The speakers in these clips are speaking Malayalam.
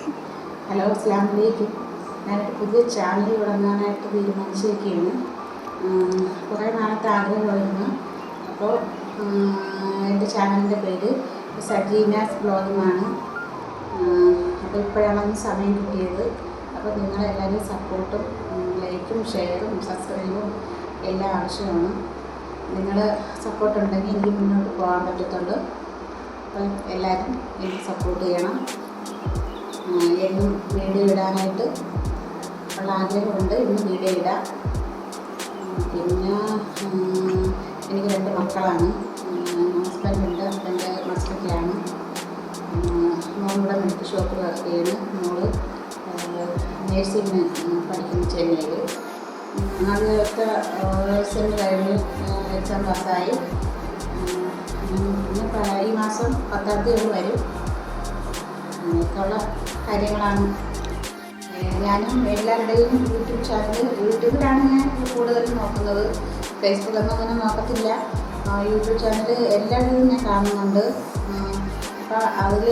ഹലോ അസ്ലാം ഞാനൊരു പുതിയ ചാനൽ തുടങ്ങാനായിട്ട് തീരുമാനിച്ചിരിക്കുകയാണ്. കുറേ നാളത്തെ ആഗ്രഹമായിരുന്നു. അപ്പോൾ എന്റെ ചാനലിന്റെ പേര് സജീനാസ് ബ്ലോഗിങ്ങാണ് അപ്പോൾ ഇപ്പോഴാണ് സമയം കിട്ടിയത്. അപ്പോൾ നിങ്ങളെല്ലാവരും സപ്പോർട്ടും ലൈക്കും ഷെയറും സബ്സ്ക്രൈബും എല്ലാം ആവശ്യമാണ്. നിങ്ങൾ സപ്പോർട്ടുണ്ടെങ്കിൽ എനിക്ക് മുന്നോട്ട് പോകാൻ പറ്റത്തുള്ളൂ. അപ്പം എല്ലാവരും എനിക്ക് സപ്പോർട്ട് ചെയ്യണം. എന്നും വീഡിയോ ഇടാനായിട്ട് ഉള്ള ആഗ്രഹമുണ്ട്. ഇന്ന് വീഡിയോ ഇടാം. പിന്നെ എനിക്ക് രണ്ട് മക്കളാണ്. ഹസ്ബൻഡുണ്ട് ഹസ്ബൻഡ് മസ്കറ്റിലാണ് മോളുടെ മെഡിക്കൽ ഷോപ്പിൽ വർക്ക് ചെയ്യുന്നു മോൾ നേഴ്സിംഗ് പഠിക്കുന്നു ചെന്നൈയിൽ ആദ്യത്തെ സെമ്മ് കഴിഞ്ഞ് എക്സാം പാസ്സായി ഈ മാസം പത്താം തീയതി വരും. അങ്ങനെയൊക്കെയുള്ള കാര്യങ്ങളാണ്. ഞാനും എല്ലാവരുടെയും യൂട്യൂബ് ചാനൽ യൂട്യൂബിലാണ് ഞാൻ കൂടുതലും നോക്കുന്നത്. ഫേസ്ബുക്കൊന്നും അങ്ങനെ നോക്കത്തില്ല. യൂട്യൂബ് ചാനൽ എല്ലാവരുടെയും ഞാൻ കാണുന്നുണ്ട്. അപ്പോൾ അതിൽ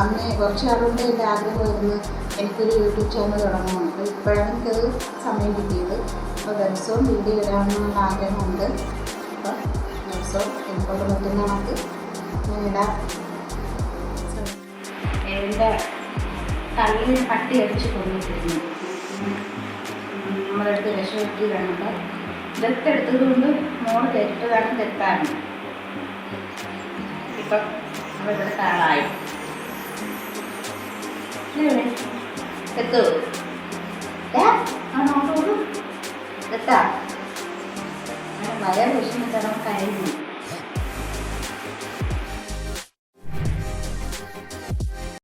അന്ന് കുറച്ച് ആളുകൊണ്ട് എന്റെ ആഗ്രഹമായിരുന്നു എനിക്കൊരു യൂട്യൂബ് ചാനൽ തുടങ്ങണം. അപ്പോൾ ഇപ്പോഴാണ് എനിക്കത് സമയം കിട്ടിയത്. അപ്പോൾ ദിവസവും വീഡിയോ ഇടാമെന്നുള്ള ആഗ്രഹമുണ്ട്. അപ്പോൾ ദിവസവും എനിക്കൊണ്ട് പറ്റുന്ന കണക്ക് ഞാൻ ഇടാം. എന്റെ തള്ളിൽ പട്ടി അടിച്ച് കൊണ്ടിട്ടിരുന്നു നമ്മളെടുത്ത് രക്ഷപ്പെട്ടി കണ്ടിട്ട് ദത്തെടുത്തത് കൊണ്ട് മോൾ തെറ്റതാണ് തെറ്റാണ്. ഇപ്പം അവരുടെ ആളായി തെത്തു തെത്താ അങ്ങനെ വയർ വിഷമിക്കണം കഴിഞ്ഞു